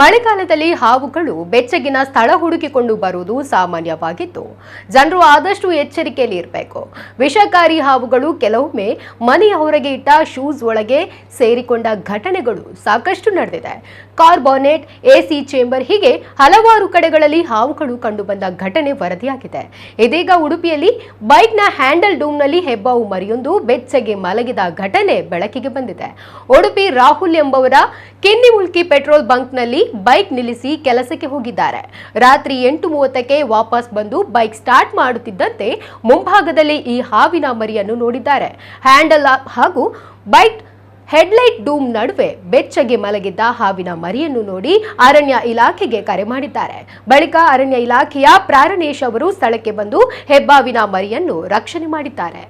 ಮಳೆಗಾಲದಲ್ಲಿ ಹಾವುಗಳು ಬೆಚ್ಚಗಿನ ಸ್ಥಳ ಹುಡುಕಿಕೊಂಡು ಬರುವುದು ಸಾಮಾನ್ಯವಾಗಿದ್ದು ಜನರು ಆದಷ್ಟು ಎಚ್ಚರಿಕೆಯಲ್ಲಿ ಇರಬೇಕು ವಿಷಕಾರಿ ಹಾವುಗಳು ಕೆಲವೊಮ್ಮೆ ಮನೆಯ ಹೊರಗೆ ಇಟ್ಟ ಶೂಸ್ ಒಳಗೆ ಸೇರಿಕೊಂಡ ಘಟನೆಗಳು ಸಾಕಷ್ಟು ನಡೆದಿದೆ. ಕಾರ್ಬೋನೇಟ್, ಎಸಿ ಚೇಂಬರ್ ಹೀಗೆ ಹಲವಾರು ಕಡೆಗಳಲ್ಲಿ ಹಾವುಗಳು ಕಂಡುಬಂದ ಘಟನೆ ವರದಿಯಾಗಿದೆ. ಇದೀಗ ಉಡುಪಿಯಲ್ಲಿ ಬೈಕ್ನ ಹ್ಯಾಂಡಲ್ ಡೂಮ್ನಲ್ಲಿ ಹೆಬ್ಬಾವು ಮರಿಯೊಂದು ಬೆಚ್ಚಗೆ ಮಲಗಿದ ಘಟನೆ ಬೆಳಕಿಗೆ ಬಂದಿದೆ. ಉಡುಪಿ ರಾಹುಲ್ ಎಂಬವರ ಕೆನ್ನಿಮುಲ್ಕಿ ಪೆಟ್ರೋಲ್ ಬಂಕ್ನಲ್ಲಿ ಬೈಕ್ ನಿಲ್ಲಿಸಿ ಕೆಲಸಕ್ಕೆ ಹೋಗಿದ್ದಾರೆ. ರಾತ್ರಿ ಎಂಟು ಮೂವತ್ತಕ್ಕೆ ವಾಪಸ್ ಬಂದು ಬೈಕ್ ಸ್ಟಾರ್ಟ್ ಮಾಡುತ್ತಿದ್ದಂತೆ ಮುಂಭಾಗದಲ್ಲಿ ಈ ಹಾವಿನ ಮರಿಯನ್ನು ನೋಡಿದ್ದಾರೆ. ಹ್ಯಾಂಡಲ್ ಹಾಗೂ ಬೈಕ್ ಹೆಡ್ಲೈಟ್ ಡೂಮ್ ನಡುವೆ ಬೆಚ್ಚಗೆ ಮಲಗಿದ್ದ ಹಾವಿನ ಮರಿಯನ್ನು ನೋಡಿ ಅರಣ್ಯ ಇಲಾಖೆಗೆ ಕರೆ ಮಾಡಿದ್ದಾರೆ. ಬಳಿಕ ಅರಣ್ಯ ಇಲಾಖೆಯ ಪ್ರಾರಣೇಶ್ ಅವರು ಸ್ಥಳಕ್ಕೆ ಬಂದು ಹೆಬ್ಬಾವಿನ ಮರಿಯನ್ನು ರಕ್ಷಣೆ ಮಾಡಿದ್ದಾರೆ.